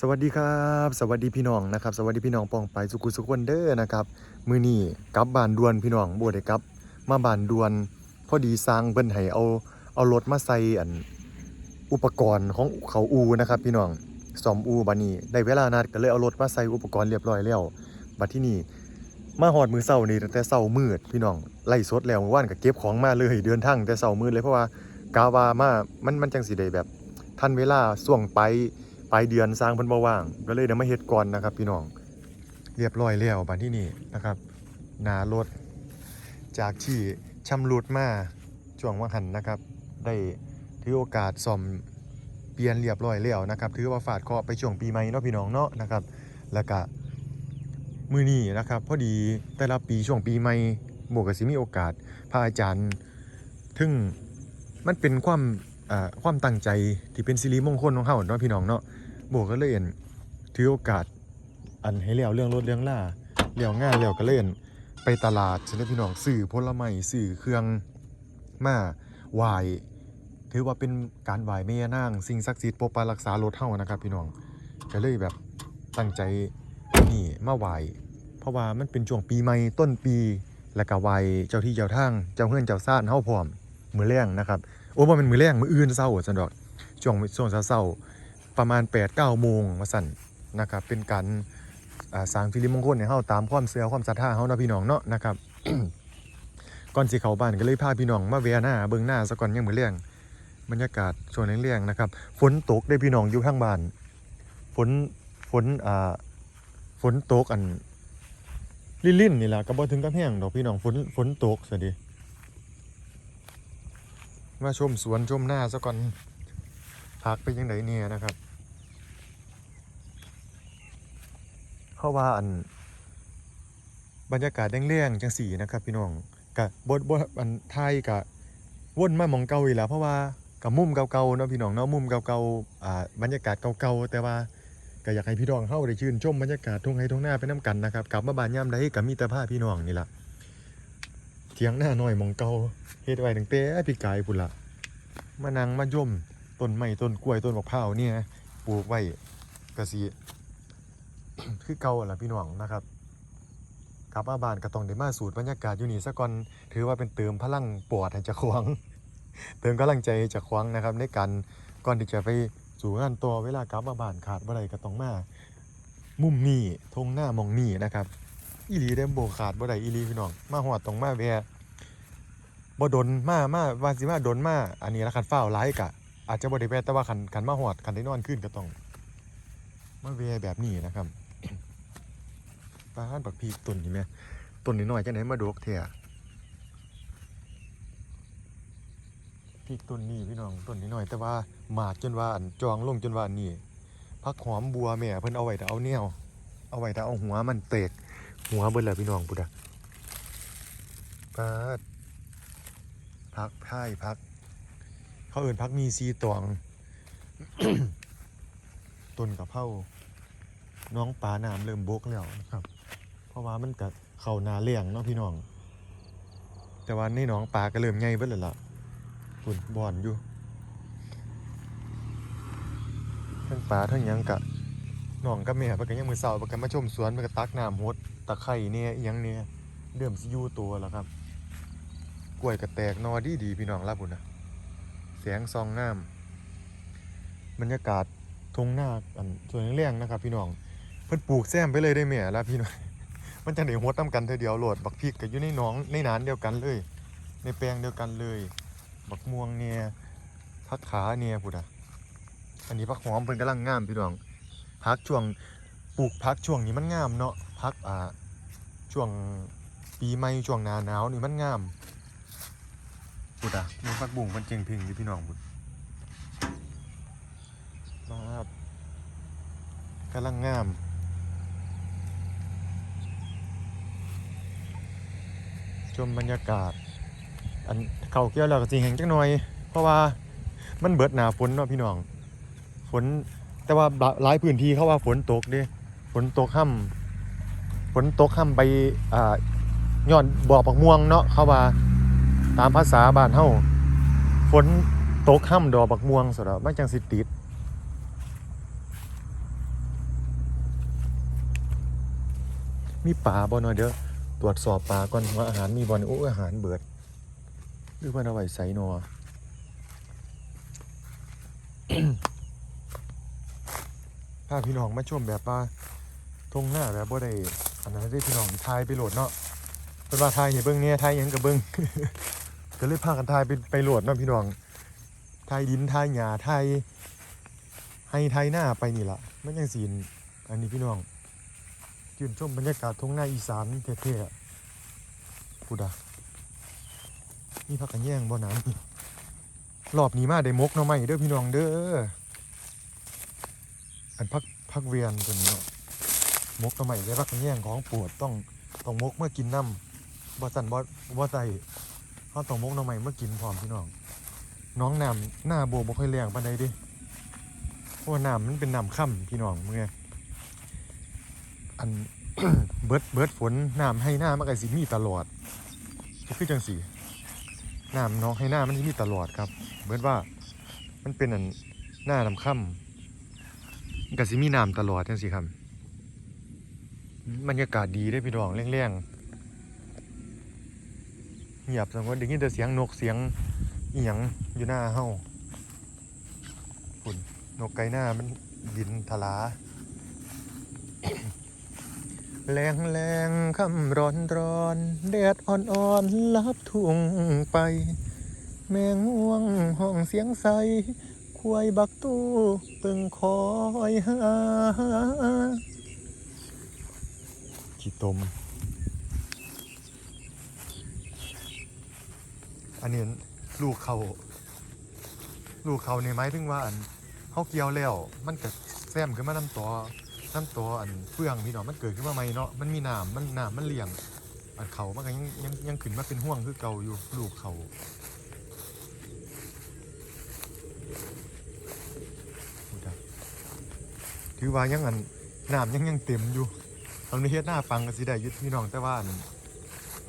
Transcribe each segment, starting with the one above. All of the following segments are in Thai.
สวัสดีครับ สวัสดีพี่น้องนะครับ สวัสดีพี่น้องปองไปสุกุสุกวันเดอร์นะครับมือนี้กลับบ้านดวนพี่น้องบ่ได้กลับ มาบ้านดวน พอดีสร้างเพิ่นให้เอาเอารถมาใส่อันอุปกรณ์ของเขาอูนะครับ พี่น้องซอมอูบัดนี้ได้เวลานัดก็เลยเอารถมาใส่อุปกรณ์เรียบร้อยแล้วบัดที่นี่มาหอดมือเช้านี่แต่เช้ามืดพี่น้องไล่สดแล้วเมื่อวานก็เก็บของมาเลยเดินทางแต่เช้ามืดเลยเพราะว่ากาวามามันมันจังสิได้แบบทันเวลาช่วงไป ลายเดือนสร้างเพิ่นบ่ว่าง ก็เลยเดี๋ยวมาเฮ็ดก่อนนะครับ พี่น้อง เรียบร้อยแล้วบัดที่นี่นะครับหนารถจากที่ชำรุดมาช่วงว่างหันนะครับ ได้ถือโอกาสซ่อมเปลี่ยนเรียบร้อยแล้วนะครับ ถือว่าฝาดเคาะไปช่วงปีใหม่เนาะพี่น้องเนาะนะครับ แล้วก็มื้อนี้นะครับ พอดีแต่ละปีช่วงปีใหม่หมู่ก็สิมีโอกาสพระอาจารย์ถึงมันเป็นความ ความตั้งใจที่เป็นสิริมงคลของเฮาเนาะพี่น้องเนาะโบก็เลยเอ็นถือโอกาสอันให้เลี้ยวเรื่องรถเรื่องล่าเลี้ยวง่ายเลี้ยวก็เลยเอ็นไปตลาดฉันพี่น้องซื้อผลไม้ซื้อเครื่องมาไหวายถือว่าเป็นการไหวแม่ย่านาง สิ่งศักดิ์สิทธิ์ปกปักรักษารถเฮานะครับ พี่น้องก็เลยแบบตั้งใจนี่มาไหวเพราะว่ามันเป็นช่วงปีใหม่ต้นปี แล้วก็ไหวเจ้าที่เจ้าทาง เจ้าเฮือนเจ้าซ่านเฮาพร้อมมือแรงนะครับ โอ้บ่แมันมือแรงมืออื่นเศร้าจันดอกช่วงช่วงเช้าๆประมาณ8 9โมงมาสั่นนะครับเป็นการสร้างสิริมงคลให้เฮาตามความเชื่อความศรัทธาเฮานาะพี่น้องเนาะนะครับก่อนสิเข้าบ้านก็เลยพาพี่น้องมาแวะหน้าเบิ่งหน้าซะก่อนยังมือเรื่องบรรยากาศช่วงเรื่องๆนะครับฝนตกได้พี่น้องอยู่ทางบ้านฝนฝนอ่าฝนตกอันลิ่นๆนี่ล่ะก็บ่ถึงกับแห้งดอกพี่น้องฝนฝนตกซะดิ มาชมสวนชมหน้าซะก่อนพักไปยังไงเนี่ยนะครับเพราะว่าอันบรรยากาศแรงๆจังสีนะครับ พี่น้องกะบดบดอันไทยกะว่นมามองเก่าอีกแล้วเพราะว่ากับมุมเก่าๆเนาะพี่น้องเนาะมุมเก่าๆอ่าบรรยากาศเก่าๆแต่ว่าก็อยากให้พี่น้องเข้าได้ชื่นชมบรรยากาศทุ่งไร่ทุ่งนาไปน้กันนะครับกลับมาบ้านยามใดกับมีต่ผ้าพี่น้องนี่แหละ เถียงหน้าหน่อยมองเก่าเฮ็ดไว้ตั้งแต่พี่กายพุ่นละมานังมาย่มต้นไม้ต้นกล้วยต้นมะพร้าวเนี่ยปลูกไว้กะสิคือเก่าล่ะพี่น้องนะครับกลับมาบานก็ต้องได้มาสูตรบรรยากาศอยู่นี่ซะก่อนถือว่าเป็นเติมพลังปอดให้จะควง เติมกำลังใจให้จะควงนะครับ ในการก่อนที่จะไปสู่งานต่อเวลากลับมาบานขาดบ่ได้ก็ต้องมา มุมนี้ทงหน้ามองนี่นะครับ อีหลีได้บ่ขาดบ่ได้อีหลีพี่น้องมาหอดตรงมาแวบ่ดนมามาว่าสิมาดนมาอันนี้ละคันฟ้าวหลายกะ อาจจะบริเวแต่ว่าขันขันมาหอดขันได้นอนขึ้นก็ต้องมาเวแบบนี้นะครับป้านปักพีกต้นนี่ไหมต้นนี้น้อยจังไหนมาดกเถอะพีกต้นนี้พี่น้องต้นนี้น้อยแต่ว่าหมากจนว่าอันจองลงจนว่าอันนี้พักหอมบัวแม่เพิ่นเอาไว้แต่เอาแนวเอาไว้แต่เอาหัวมันเตก หัวเบิ่นแหละพี่น้องพุทธะปาดพักไพ่พัก เขาเอื่นพักมีซีตวงต้นกับเผาน้องปลาน้ำเริ่มบกแล้วนะครับ เพราะว่ามันกับเข่านาเลี้ยงเนาะพี่น้อง แต่ว่าในหน้องปลาก็เริ่มใหญ่เบิดแล้วล่ะปุ่นบอนอยู่ทั้งปลาทั้งหยังกะน้องกับแม่เพิ่นก็ยังมือเสาร์เพิ่นก็มาชมสวนเพิ่นก็ตักน้ำหด ตะไคร่เนี่ยอิหยังเนี่ยเริ่มสิอยู่ตัวแล้วครับกล้วยก็แตกนอดีดีพี่น้องรับพุ่นะแสงซองงาม บรรยากาศทงหน้าอันสวนเร่งนะครับ พี่น้องเพิ่นปลูกแซมไปเลยได้แม่ล้วพี่น้องมันจะได้หัวต้กันเธอเดียวโหลดบักพริกก็อยู่ในหนองในนานเดียวกันเลย ในแปลงเดียวกันเลย บักม่วงเนี่ยพักขาเนี่ยพุดอะอันนี้พักหอมเพิ่นกำลังงามพี่น้องพักช่วงปลูกพักช่วงนี้มันงามเนาะ พักอ่าช่วงปีใหม่ช่วงหนาหนาวนี่มันงามพุดอะมีฟักบุ้งมันเจงพิงอยู่พี่น้องพุดมาครับกำลังงามชมบรรยากาศ อันเขาเกี่ยวแล้วก็จริงแห่งจักหน่อย เพราะว่ามันเบิดหนาฝนเนาะพี่น้องฝนแต่ว่าหลาหลายพื้นที่เขาว่าฝนตกเด้ฝนตกห่ำ ฝนตกค่ำไปย้อนบ่อปักม่วงเนาะเข้ามาตามภาษาบ้านเฮาฝนตกค่ำดอกปักม่วงสระมันจังสิติดมีป่าบ่หน่อยเด้อตรวจสอบป่าก่อนว่าอาหารมีบ่อนโอ้อาหารเบิดหรือว่าเอาไว้ใส่นอพาพี่น้องมาชมแบบป่าทงหน้าแบบบ่ได้ อันนั้นได้พี่น้องทายไปโหลดเนาะเป็นว่าทายอย่าเบิ่งเนี่ยทายยังกับเบิ่งก็เลยพากันทายไปไปโหลดเนาะพี่น้องทายดินทายหญ้าทายให้ทายหน้าไปนี่ละมันยังสีนอันนี้พี่น้องยืนชมบรรยากาศทงหน้าอีสานเท่ๆพูดอะนี่พักกันแย่งบ่น้ำรอบนี้มาได้มกเนาะไหมเด้อพี่น้องเด้ออันพักพักเวียนตัวนี้เนาะ มกทำไมได้พักแย่งของปวดต้องต้องมกเมื่อกินน้ำบ่สันบ่บ่ใส่เขาต้องมกทำไมเมื่อกินพร้อมพี่น้อง น้องน้ำหน้าโบบ่ค่อยแรงปานใดดิเพราะว่าน้ำมันเป็นน้ำค่ำพี่น้องเมื่ออันเบิดเบิดฝนน้ำให้หน้ามันก็สิมีตลอดก็คือจังสีน้ำน้องให้หน้ามันสิมีตลอดครับ เบิดว่ามันเป็นอันหน้าน้ำค่ำก็สิมีน้ำตลอดจังสิครับ บรรยากาศดีได้อพี่น้องแรงๆเงียบสังวนได้ยินแต่เสียงนกเสียงอีหยังอยู่หน้าเฮาฝุ่นนกไก่หน้ามันบินทลาแรงแรงคำร้อนร้อนแดดอ่อนอ่อนลับทุ่งไป แมงม่วงห้องเสียงใสควายบักตู้ตึงคอยหา ขี้ตม อันนี้ลูกเขาลูกเขาเนี่ยหมายถึงว่าอันเขาเกี่ยวแล้ว มันก็แซมขึ้นมาน้ำตัวน้ำตัวอันเฟื่องพี่น้องมันเกิดขึ้นมาใหม่เนาะมันมีน้ำมันน้ำมันเลี้ยง อันเขามันก็ยังยังยังขึ้นมาเป็นห่วงคือเก่าอยู่ลูกเขาถือว่ายังอันน้ำยังยังเต็มอยู่ ตอนนี้เฮ็ดหน้าปังก็สิได้ยึดพี่น้องแต่ว่าอัน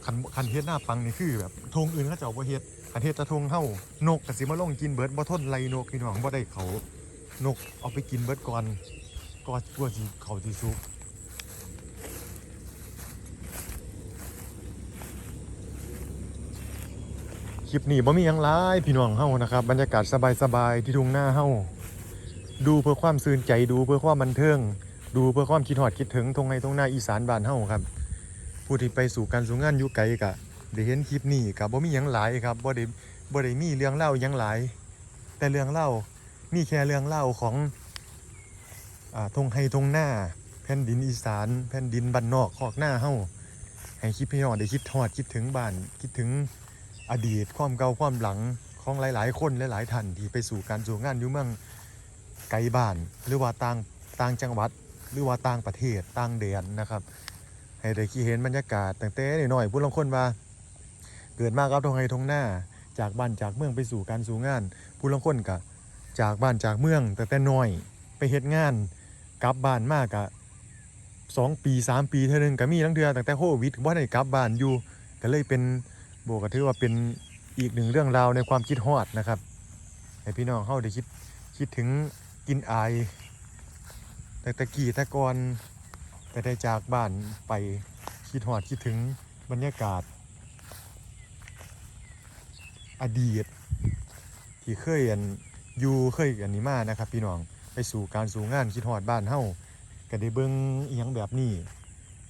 คันคันเฮ็ดหน้าปังนี่คือแบบธงอื่นเขาเจ้าบ่เฮ็ดคันเฮ็ดแตะธงเฮานกก็สิมาลงกินเบิดบ่ทนไล่นกพี่น้องบ่ได้เขานกเอาไปกินเบิดก่อนก่อนกลัวสิเขาสิสุกคลิปนี้บ่มีหยังหลายพี่น้องเฮานะครับ บรรยากาศสบายๆที่ทุ่งนาเฮาดูเพื่อความซื่นใจดูเพื่อความบันเทิง ดูเพื่อความคิดหอดคิดถึงทงไงทงหน้าอีสานบ้านเฮาครับ ผู้ที่ไปสู่การสู่งานอยู่ไกลกะได้เห็นคลิปนี้กับบ่มีหยังหลายครับบ่ได้บ่ได้มีเรื่องเล่าหยังหลาย แต่เรื่องเล่ามีแค่เรื่องเล่าของอ่าทงไฮทงหน้า แผ่นดินอีสาน แผ่นดินบ้านนอกคอกหน้าเฮาให้คิดพี่น้องได้คิดทอดคิดถึงบ้านคิดถึงอดีตความเก่าความหลังของหลาย ๆ คนหลาย ๆ ท่านที่ไปสู่การสู่งานอยู่เมืองไกลบ้าน หรือว่าต่างต่างจังหวัด หรือว่าต่างประเทศต่างแดนนะครับ ให้ได้คิดเห็นบรรยากาศตั้งแต่น้อยๆผู้ลางคนว่า เกิดมากับทงไฮทงหน้า จากบ้านจากเมืองไปสู่การสู่งานผู้ลางคนก็จากบ้านจากเมืองแต่แต่น้อยไปเฮ็ดงานกลับบ้านมากกะสองปีสามปีเท่านึงก็มีทั้งเดือตั้งแต่โควิดว่าได้กลับบ้านอยู่ก็เลยเป็นโบก็ถือว่าเป็นอีกหนึ่งเรื่องราวในความคิดฮอดนะครับให้พี่น้องเข้าได้คิดคิดถึงกินอาย แต่ตะกี้ต่ก่อนแต่ได้จากบ้านไปคิดหอดคิดถึงบรรยากาศ อดีต ที่เคยอันอยู่เคยอันนี้มานะครับ พี่น้องไปสู่การสู่งานคิดหอดบ้านเฮาก็ได้เบิ่งอีหยังแบบนี้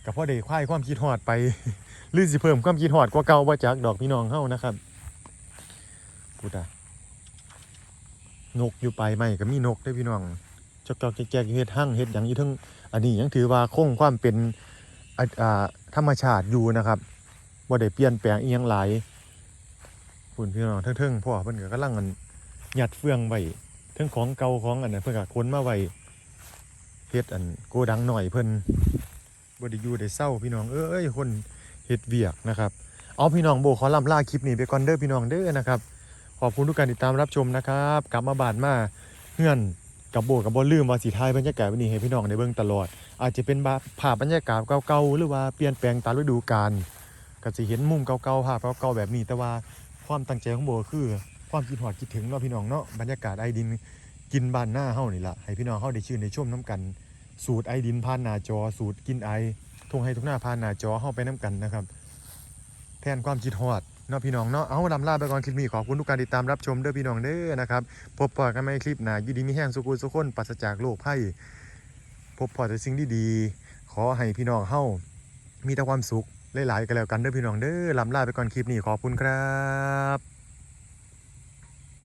ก็พอได้ควายความคิดหอดไปหรือสิเพิ่มความคิดหอดกว่าเก่าบ่จากดอกพี่น้องเฮานะครับพูดอะนกอยู่ไปลายไม่ก็มีนกได้พี่น้อง จอกจอกแจกๆอยู่เฮ็ดหั่งเฮ็ดหยังอยู่เทั้งอันนี้ยังถือว่าคงความเป็นอ่าธรรมชาติอยู่นะครับบ่ได้เปลี่ยนแปลงอีหยังหลายคุณพี่น้องเทิงๆพ่อเพิ่นก็กำลังอันยัดเฟืองไว้เทั้งของเก่าของอันนั้นเพิ่นก็ขนมาไว้เฮ็ดอันโกดังหน่อยเพิ่นบ่ได้อยู่ได้เศร้าพี่น้องเอ้ยคนเฮ็ดเวียกนะครับ เอาพี่น้องโบขอลำลาคลิปนี้ไปก่อนเด้อพี่น้องเด้อนะครับ ขอบคุณทุกการติดตามรับชมนะครับ กลับมาบานมาเงื่อน กับโบกับบลืมว่าสีไทายบรรยากาศวันนี้ให้พี่น้องได้เบิ่งตลอด อาจจะเป็นภาพบรรยากาศเก่าๆหรือว่าเปลี่ยนแปลงตามฤดูกาลก็จะเห็นมุมเก่าๆภาพเก่าๆแบบนี้ แต่ว่าความตั้งใจของโบคือความคิดหอดคิดถึงเนาะพี่น้องเนาะบรรยากาศไอดินกินบ้านหน้าเฮานี่ล่ะให้พี่น้องเฮาได้ชื่นได้ชมน้ำกัน สูตรไอดินผ่านหน้าจอ สูตรกินไอททุกให้ทุกหน้าผ่านหน้าจอเฮาไปนํกันนะครับ แทนความคิดฮอด เนาะพี่น้องเนาะเอาลำลาไปก่อนคลิปนี้ขอบคุณทุกการติดตามรับชมเด้อพี่น้องเด้อนะครับพบปะกันใหม่คลิปหน้ายู่ดีมีแห้งสุขุสุขคนปัสจากโรคไพ่พบพอแต่สิ่งดีๆขอให้พี่น้องเฮามีแต่ความสุขหลายๆกันแล้วกันเด้อพี่น้องเด้อลำลาไปก่อนคลิปนี้ขอบคุณครับ